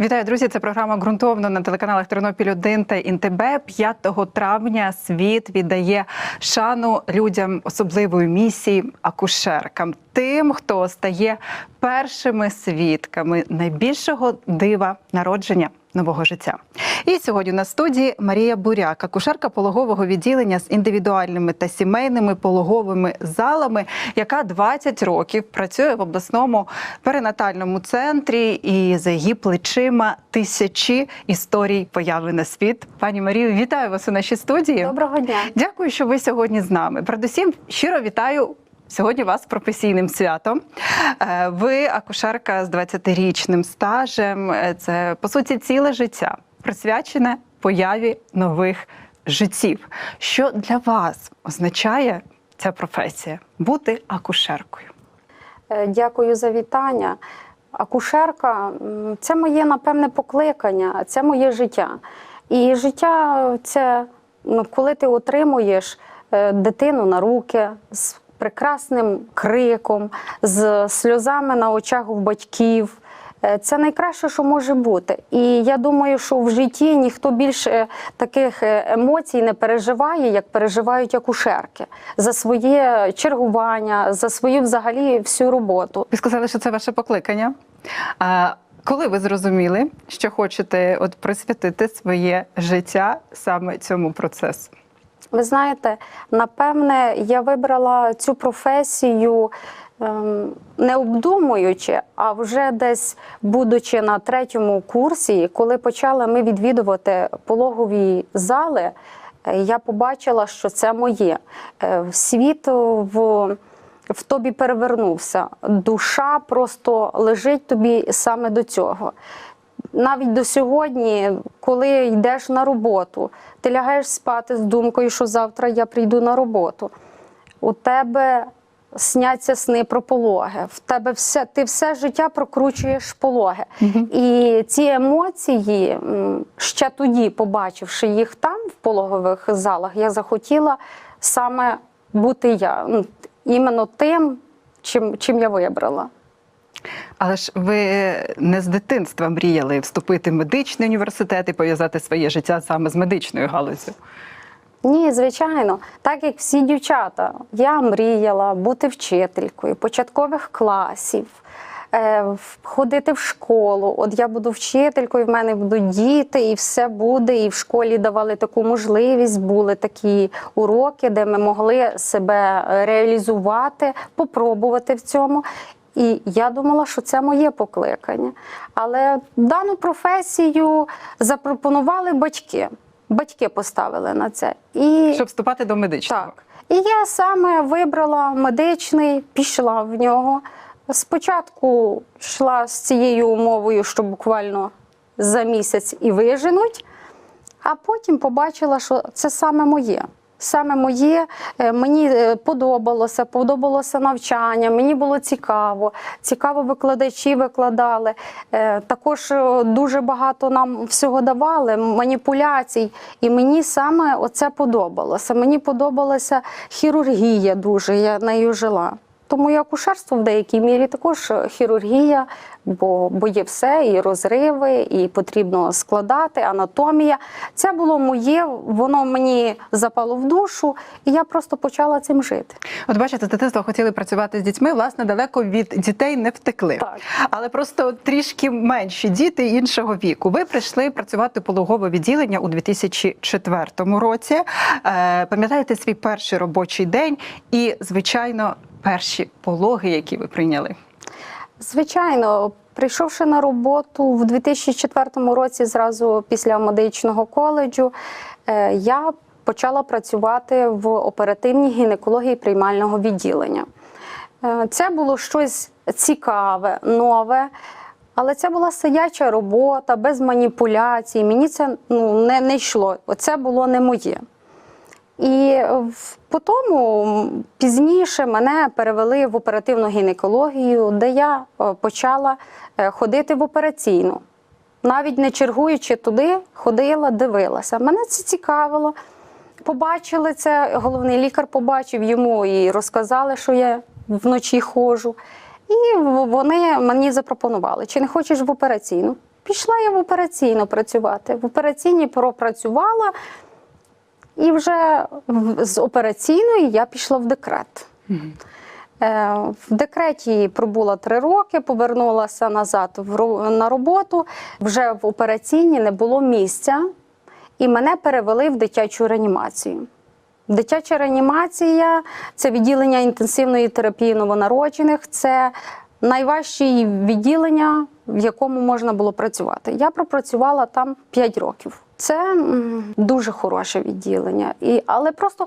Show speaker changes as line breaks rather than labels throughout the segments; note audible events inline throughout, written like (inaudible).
Вітаю, друзі! Це програма ґрунтовно на телеканалах Тернопіль 1 та ІНТБ. 5 травня світ віддає шану людям особливої місії акушеркам, тим, хто стає першими свідками найбільшого дива народження нового життя. І сьогодні на студії Марія Буряк, акушерка пологового відділення з індивідуальними та сімейними пологовими залами, яка 20 років працює в обласному перинатальному центрі, і за її плечима тисячі історій появи на світ. Пані Марію, вітаю вас у нашій студії.
Доброго дня.
Дякую, що ви сьогодні з нами. Передусім, щиро вітаю. Сьогодні вас професійним святом. Е, Ви акушерка з 20-річним стажем. Е, Це по суті ціле життя, присвячене появі нових життів. Що для вас означає ця професія бути акушеркою?
Е, Дякую за вітання. Акушерка це моє напевне покликання, це моє життя. І життя це ну, коли ти отримуєш дитину на руки прекрасним криком, з сльозами на очах у батьків. Е, Це найкраще, що може бути. І я думаю, що в житті ніхто більше таких е, емоцій не переживає, як переживають акушерки за своє чергування, за свою взагалі всю роботу.
Ви сказали, що це ваше покликання. А коли ви зрозуміли, що хочете от присвятити своє життя саме цьому процесу?
Ви знаєте, напевне, я вибрала цю професію. ем, Не обдумуючи, а вже десь будучи на третьому курсі, коли почали ми відвідувати пологові зали, е, я побачила, що це моє. Е, Світ в, в тобі перевернувся. Душа просто лежить тобі саме до цього. Навіть до сьогодні, коли йдеш на роботу, ти лягаєш спати з думкою, що завтра я прийду на роботу. У тебе сняться сни про пологи. В тебе все, ти все життя прокручуєш пологи. І ці емоції, ще тоді, побачивши їх там, в пологових залах, я захотіла саме бути я, ну, іменно тим, чим, чим я вибрала.
Але ж ви не з дитинства мріяли вступити в медичний університет і пов'язати своє життя саме з медичною галузю.
Ні, звичайно, так як всі дівчата, я мріяла бути вчителькою початкових класів, е, ходити в школу. От я буду вчителькою, в мене будуть діти, і все буде. І в школі давали таку можливість, були такі уроки, де ми могли себе реалізувати, попробувати в цьому. І я думала, що це моє покликання. Але дану професію запропонували батьки. Батьки поставили на це. І
Щоб вступати до медичного.
так. І я саме вибрала медичний, пішла в нього. Спочатку йшла з цією умовою, що буквально за місяць і виженуть, а потім побачила, що це саме моє. Саме моє, Е, мені е, подобалося, подобалося навчання, мені було цікаво. Цікаво викладачі викладали. Е, Також дуже багато нам всього давали, маніпуляцій. І мені саме оце подобалося. Мені подобалася хірургія дуже, я нею жила. Тому і акушерство в деякій мірі також хірургія, бо, бо є все, і розриви, і потрібно складати, анатомія. Це було моє, воно мені запало в душу, і я просто почала цим жити.
От бачите, з дитинства хотіли працювати з дітьми, власне, далеко від дітей не втекли.
Так.
Але просто трішки менші діти іншого віку. Ви прийшли працювати пологове відділення у 2004 році. Е, Пам'ятаєте свій перший робочий день і, звичайно, перші пологи, які ви прийняли?
Звичайно, прийшовши на роботу в 2004 році, зразу після медичного коледжу, е, я почала працювати в оперативній гінекології приймального відділення. Е, Це було щось цікаве, нове. Але це була сидяча робота, без маніпуляцій. Мені це ну, не, не йшло. Оце було не моє. І в- потім м, пізніше мене перевели в оперативну гінекологію, де я е, почала е, ходити в операційну. Навіть не чергуючи туди, ходила, дивилася. Мене це цікавило. Побачили це, головний лікар побачив йому і розказали, що я вночі ходжу. І вони мені запропонували, чи не хочеш в операційну. Пішла я в операційну працювати. В операційній пропрацювала, і вже з операційної я пішла в декрет. Е, В декреті пробула три роки, повернулася назад на роботу. Вже в операційній не було місця, і мене перевели в дитячу реанімацію. Дитяча реанімація це відділення інтенсивної терапії новонароджених. Це найважче відділення, в якому можна було працювати. Я пропрацювала там 5 років. Це дуже хороше відділення. І, але просто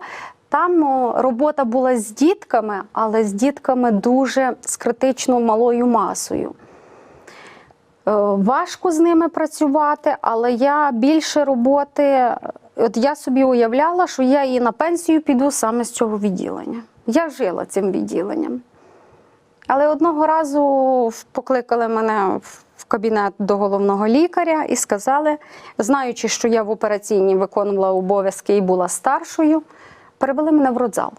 там робота була з дітками, але з дітками дуже з критично малою масою. Е, Важко з ними працювати, але я більше роботи. От я собі уявляла, що я і на пенсію піду саме з цього відділення. Я жила цим відділенням. Але одного разу покликали мене в кабінет до головного лікаря і сказали, знаючи, що я в операційній виконувала обов'язки і була старшою, перевели мене в родзал.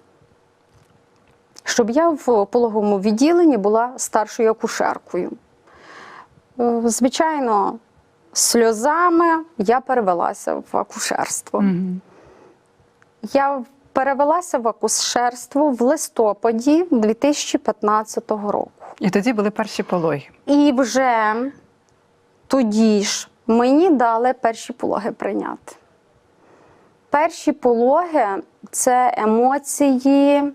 Щоб я в пологовому відділенні була старшою акушеркою. Е, Звичайно, сльозами я перевелася в акушерство.
Мгм.
Я перевелася в акушерство в листопаді 2015 року.
І тоді були перші пологи.
І вже тоді ж мені дали перші пологи прийняти. Перші пологи це емоції,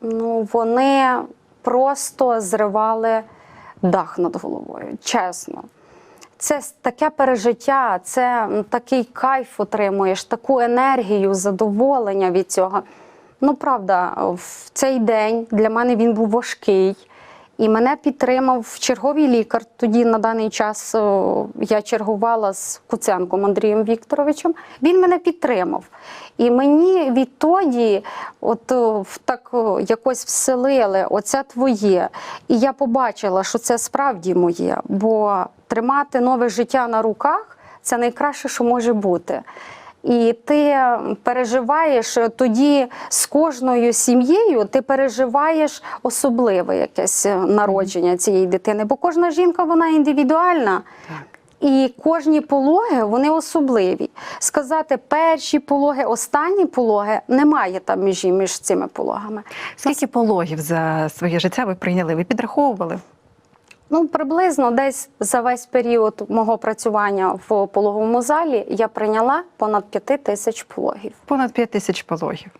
ну, вони просто зривали дах над головою, чесно. Це таке пережиття, це такий кайф отримуєш, таку енергію, задоволення від цього. Ну, правда, в цей день для мене він був важкий. І мене підтримав черговий лікар. Тоді на даний час я чергувала з Куценком Андрієм Вікторовичем. Він мене підтримав. І мені відтоді, от так якось вселили оце твоє. І я побачила, що це справді моє. Бо тримати нове життя на руках це найкраще, що може бути. І ти переживаєш е, тоді з кожною сім'єю, ти переживаєш особливе якесь е, народження цієї дитини, бо кожна жінка вона індивідуальна.
Так.
І кожні пологи вони особливі. Сказати перші пологи, останні пологи немає там межі між цими пологами.
Скільки пологів за своє життя ви прийняли? Ви підраховували?
Ну, приблизно десь за весь період мого працювання в пологовому залі я прийняла понад п'яти тисяч пологів.
Понад 5 тисяч пологів.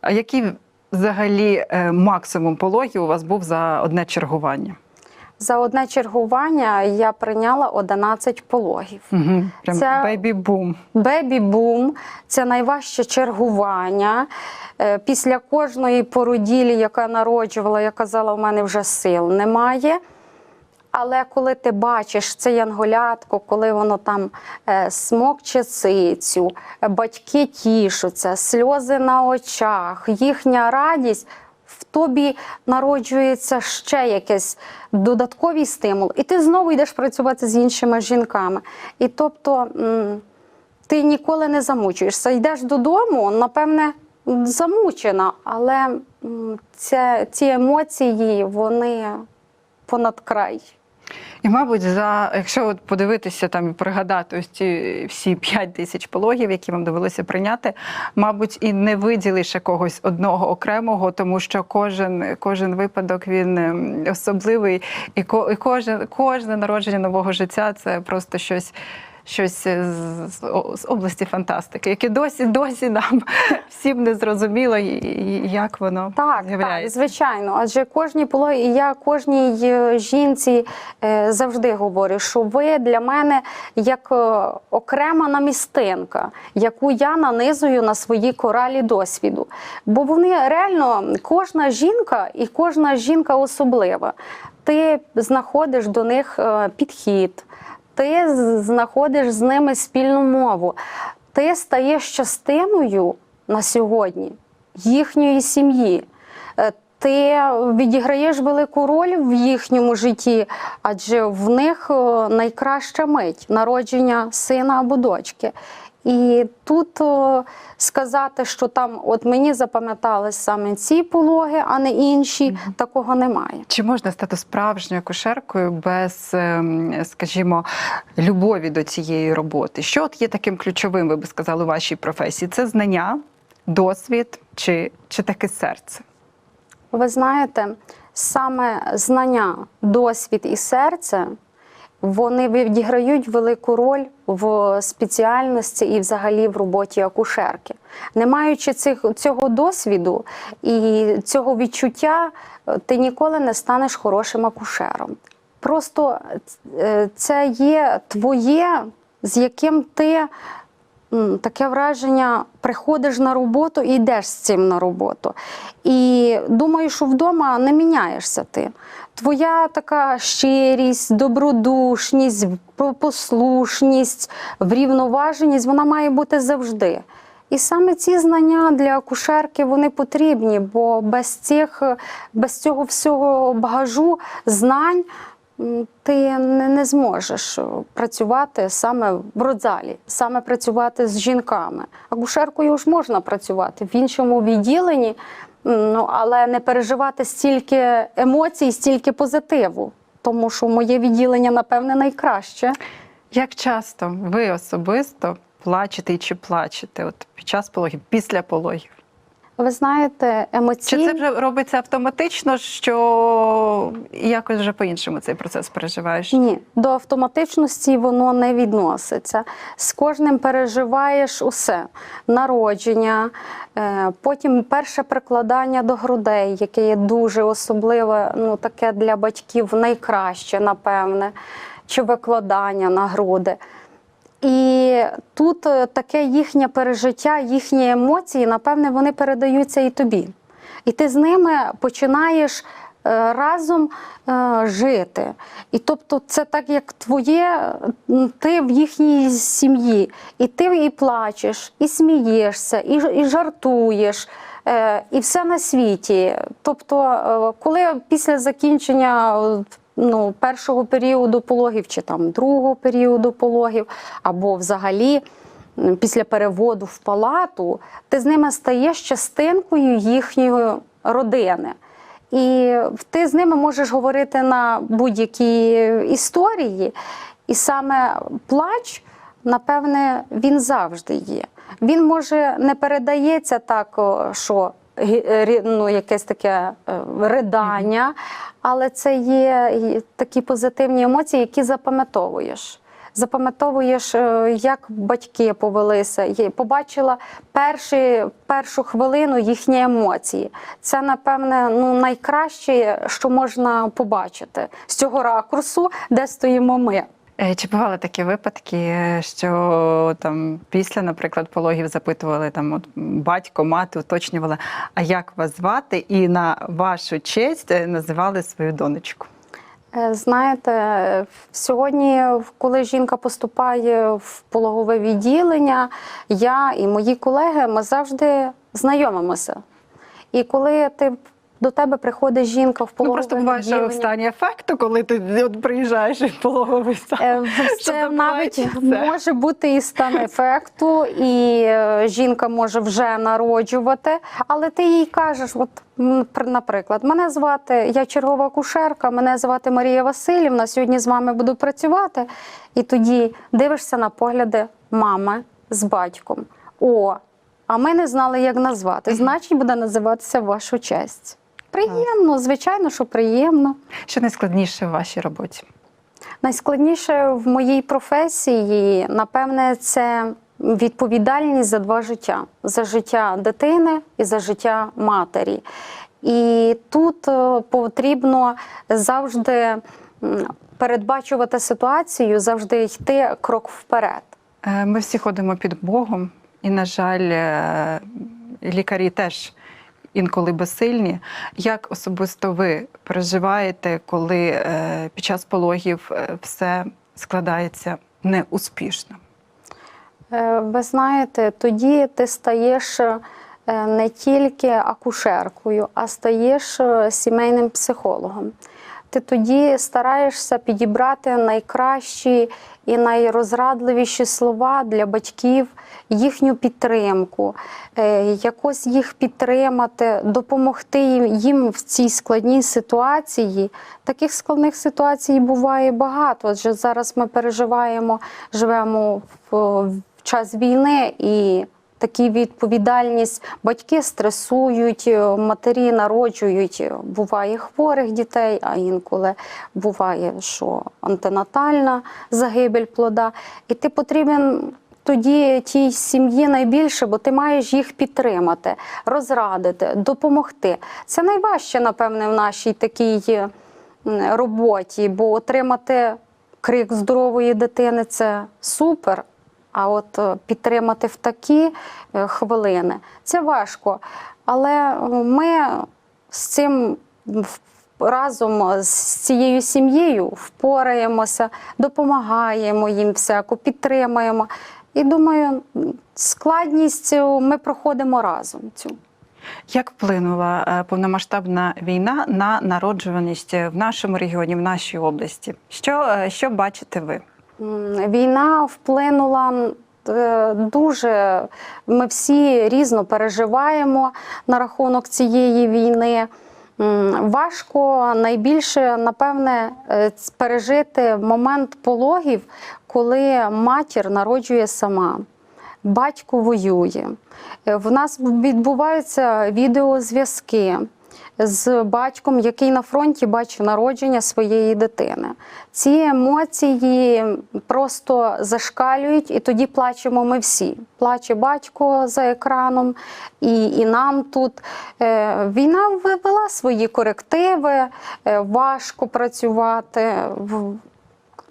А який взагалі е, максимум пологів у вас був за одне чергування?
За одне чергування я прийняла 11 пологів.
Угу. Прям
Це-
бейбі-бум.
Бебі-бум це найважче чергування. Е, Після кожної породілі, яка народжувала, я казала, у мене вже сил немає. Але коли ти бачиш це янголятко, коли воно там е, смокче цицю, батьки тішуться, сльози на очах, їхня радість, в тобі народжується ще якийсь додатковий стимул, і ти знову йдеш працювати з іншими жінками. І тобто ти ніколи не замучуєшся. Йдеш додому, напевне, замучена, але це, ці емоції, вони понад край.
І, мабуть, за якщо от подивитися там і пригадати ось ці всі 5 тисяч пологів, які вам довелося прийняти, мабуть, і не виділиш якогось одного окремого, тому що кожен, кожен випадок він ем, особливий, і, ко, і кожен, кожне народження нового життя це просто щось. Щось з, з, з області фантастики, яке досі досі нам (laughs) всім не зрозуміло, і, і як воно
Так, так, звичайно. Адже кожній пологі, і я кожній е, жінці е, завжди говорю, що ви для мене як е, окрема намістинка, яку я нанизую на свої коралі досвіду. Бо вони реально кожна жінка і кожна жінка особлива. Ти знаходиш до них е, підхід. Ти знаходиш з ними спільну мову. Ти стаєш частиною на сьогодні їхньої сім'ї. Е, Ти відіграєш велику роль в їхньому житті, адже в них е, найкраща мить народження сина або дочки. І тут о, сказати, що там от мені запам'ятались саме ці пологи, а не інші, такого немає.
Чи можна стати справжньою акушеркою без, ем, скажімо, любові до цієї роботи? Що от є таким ключовим, ви би сказали, у вашій професії? Це знання, досвід чи, чи таке серце?
Ви знаєте, саме знання, досвід і серце вони відіграють велику роль в спеціальності і взагалі в роботі акушерки. Не маючи цих, цього досвіду і цього відчуття, ти ніколи не станеш хорошим акушером. Просто е, це є твоє, з яким ти таке враження, приходиш на роботу і йдеш з цим на роботу. І думаю, що вдома не міняєшся ти. Твоя така щирість, добродушність, послушність, врівноваженість, вона має бути завжди. І саме ці знання для акушерки вони потрібні, бо без цих, без цього всього багажу знань ти не, не зможеш працювати саме в родзалі, саме працювати з жінками. Акушеркою ж можна працювати в іншому відділенні, ну, але не переживати стільки емоцій, стільки позитиву. Тому що моє відділення, напевне, найкраще.
Як часто ви особисто плачете чи плачете от під час пологів, після пологів?
Ви знаєте,
Чи це вже робиться автоматично, що якось вже по-іншому цей процес переживаєш?
Ні, до автоматичності воно не відноситься. З кожним переживаєш усе: народження, е, потім перше прикладання до грудей, яке є дуже особливе, ну таке для батьків найкраще, напевне, чи викладання на груди. І тут е, таке їхнє пережиття, їхні емоції, напевне, вони передаються і тобі. І ти з ними починаєш е, разом е, жити. І тобто, це так, як твоє, ти в їхній сім'ї, і ти і плачеш, і смієшся, і, і жартуєш. І все на світі. Тобто, коли після закінчення ну, першого періоду пологів чи там другого періоду пологів, або взагалі після переводу в палату, ти з ними стаєш частинкою їхньої родини. І ти з ними можеш говорити на будь-які історії, і саме плач, напевне, він завжди є. Він може не передається так, що ну, якесь таке е, ридання, але це є такі позитивні емоції, які запам'ятовуєш. Запам'ятовуєш, е, як батьки повелися, побачила перші, першу хвилину їхні емоції. Це, напевне, ну, найкраще, що можна побачити з цього ракурсу, де стоїмо ми.
Е, Чи бували такі випадки, що там після, наприклад, пологів запитували там от батько, мати, уточнювали, а як вас звати, і на вашу честь е, називали свою донечку?
Е, Знаєте, сьогодні, коли жінка поступає в пологове відділення, я і мої колеги ми завжди знайомимося. І коли ти до тебе приходить жінка в
Ну просто буває, що в стані ефекту, коли ти от приїжджаєш в пологовий зал.
Е, Це навіть може бути і стан ефекту, і е, жінка може вже народжувати, але ти їй кажеш, от наприклад, мене звати, я чергова акушерка, мене звати Марія Васильівна, сьогодні з вами буду працювати. І тоді дивишся на погляди мами з батьком. О, а ми не знали, як назвати. Значить, буде називатися вашу честь. Приємно, звичайно, що приємно.
Що найскладніше в вашій роботі?
Найскладніше в моїй професії, напевне, це відповідальність за два життя: за життя дитини і за життя матері. І тут е, потрібно завжди передбачувати ситуацію, завжди йти крок вперед.
Е, Ми всі ходимо під Богом, і, на жаль, е, лікарі теж інколи безсильні. Як особисто ви переживаєте, коли е, під час пологів е, все складається неуспішно?
Е, Ви знаєте, тоді ти стаєш не тільки акушеркою, а стаєш сімейним психологом. Ти тоді стараєшся підібрати найкращі і найрозрадливіші слова для батьків, їхню підтримку, е, якось їх підтримати, допомогти їм, в цій складній ситуації. Таких складних ситуацій буває багато. Адже зараз ми переживаємо, живемо в час війни і. Такі відповідальність батьки стресують, е, матері народжують. е, Буває хворих дітей, а інколи буває, що антинатальна загибель плода. І ти потрібен тоді тій сім'ї найбільше, бо ти маєш їх підтримати, розрадити, допомогти. Це найважче, напевне, в нашій такій е, роботі, бо отримати крик здорової дитини це супер. А от е, підтримати в такі е, хвилини це важко. Але е, ми з цим разом з цією сім'єю впораємося, допомагаємо їм всяко, підтримуємо. І думаю, складність ми проходимо разом. Цю.
Як вплинула повномасштабна війна на народжуваність в нашому регіоні, в нашій області? Що, що бачите ви?
Війна вплинула е, дуже. Ми всі різно переживаємо на рахунок цієї війни. Важко найбільше, напевне, е, пережити момент пологів, коли матір народжує сама. Батько воює. Е, В нас відбуваються відеозв'язки з батьком, який на фронті бачить народження своєї дитини. Ці емоції просто зашкалюють, і тоді плачемо ми всі. Плаче батько за екраном, і, і нам тут. Е, Війна ввела свої корективи, е, важко працювати.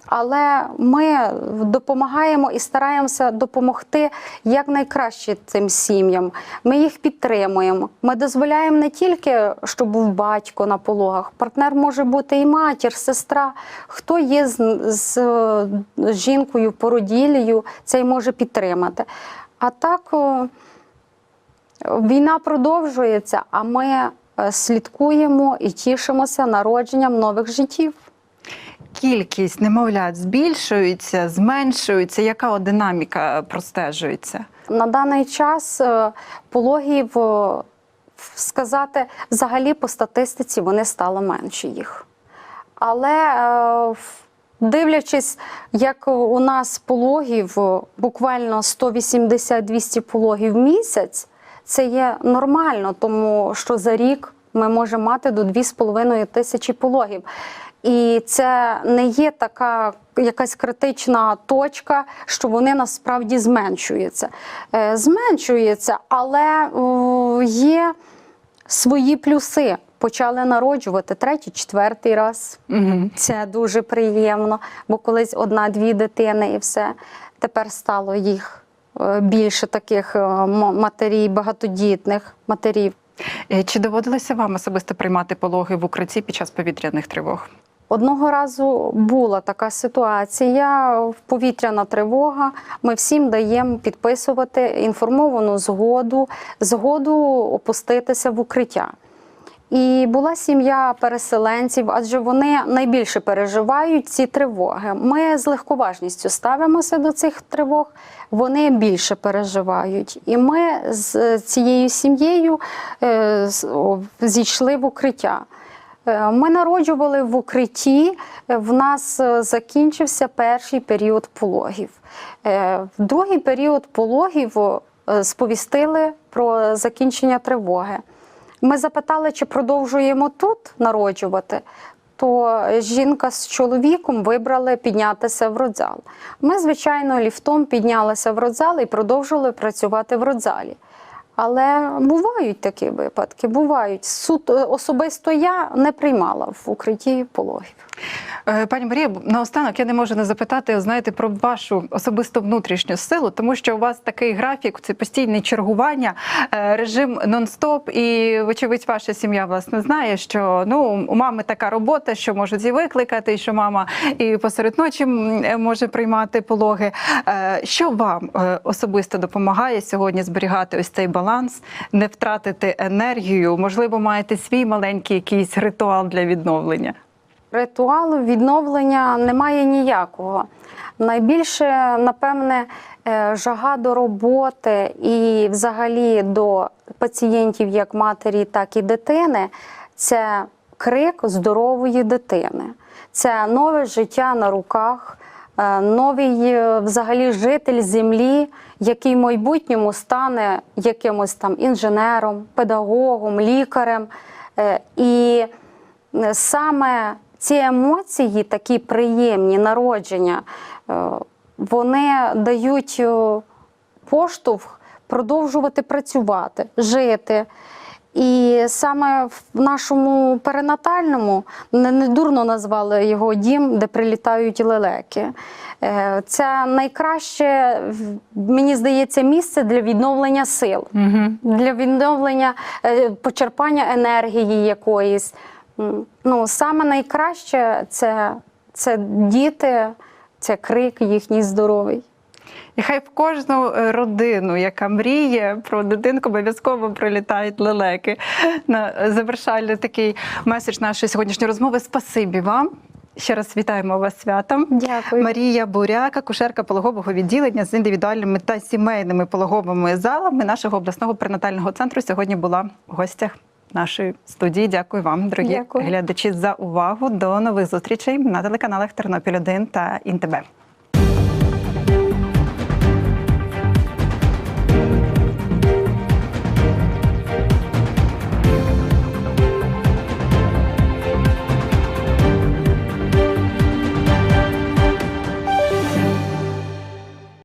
Але ми допомагаємо і стараємося допомогти якнайкраще цим сім'ям. Ми їх підтримуємо. Ми дозволяємо не тільки, щоб був батько на пологах, партнер може бути і матір, сестра. Хто є з, з, з жінкою, породіллею, цей може підтримати. А так війна продовжується, а ми е, слідкуємо і тішимося народженням нових життів.
Кількість немовлят збільшується, зменшується. Яка динаміка простежується?
На даний час е, пологів е, сказати взагалі по статистиці вони стало менше їх. Але е, дивлячись, як у нас пологів е, буквально 180-200 пологів в місяць, це є нормально, тому що за рік ми можемо мати до 2,5 тисячі пологів. І це не є така якась критична точка, що вони насправді зменшуються. Е, Зменшується, але є свої плюси. Почали народжувати третій, четвертий раз.
Угу.
Це дуже приємно, бо колись одна-дві дитини і все. Тепер стало їх е, більше таких е, матерів, багатодітних матерів.
Чи доводилося вам особисто приймати пологи в укритті під час повітряних тривог?
Одного разу була така ситуація, повітряна тривога. Ми всім даємо підписувати інформовану згоду, згоду опуститися в укриття. І була сім'я переселенців, адже вони найбільше переживають ці тривоги. Ми з легковажністю ставимося до цих тривог, вони більше переживають. І ми з цією сім'єю е, зійшли в укриття. Е, Ми народжували в укритті. Е, В нас е, закінчився перший період пологів. Другий період пологів сповістили про закінчення тривоги. Ми запитали, чи продовжуємо тут народжувати. То жінка з чоловіком вибрали піднятися в родзал. Ми, звичайно, ліфтом піднялися в родзал і продовжили працювати в родзалі. Але бувають такі випадки, бувають. Суд особисто я не приймала в укритті пологів.
Е, Пані Марія, наостанок я не можу не запитати, знаєте, про вашу особисту внутрішню силу, тому що у вас такий графік, це постійне чергування, е, режим нон-стоп. І, вочевидь, ваша сім'я власне знає, що ну у мами така робота, що можуть і викликати, і що мама і посеред ночі е, може приймати пологи. Що вам особисто допомагає сьогодні зберігати ось цей баланс, не втратити енергію? Можливо, маєте свій маленький якийсь ритуал для відновлення?
Ритуалу відновлення немає ніякого. Найбільше, напевне, е, жага до роботи і взагалі до пацієнтів як матері, так і дитини це крик здорової дитини. Це нове життя на руках, е, новий е, взагалі житель землі, який в майбутньому стане якимось там інженером, педагогом, лікарем. І саме ці емоції, такі приємні народження, е, вони дають е, поштовх продовжувати працювати, жити. І саме в нашому перинатальному не, не назвали його дім, де прилітають лелеки. Е, Це найкраще, мені здається, місце для відновлення сил
Угу.
для відновлення почерпання енергії якоїсь. Ну, саме найкраще це, це діти, це крик їхній здоровий.
І хай в кожну е, родину, яка мріє про дитинку, обов'язково прилітають лелеки. На завершальний такий меседж нашої сьогоднішньої розмови. Спасибі вам. Ще раз вітаємо вас святом.
Дякую.
Марія Буряк, акушерка пологового відділення з індивідуальними та сімейними пологовими залами нашого обласного перинатального центру, сьогодні була в гостях нашої студії. Дякую вам, дорогі
Дякую.
глядачі, за увагу. До нових зустрічей на телеканалах Тернопіль 1 та ІНТБ.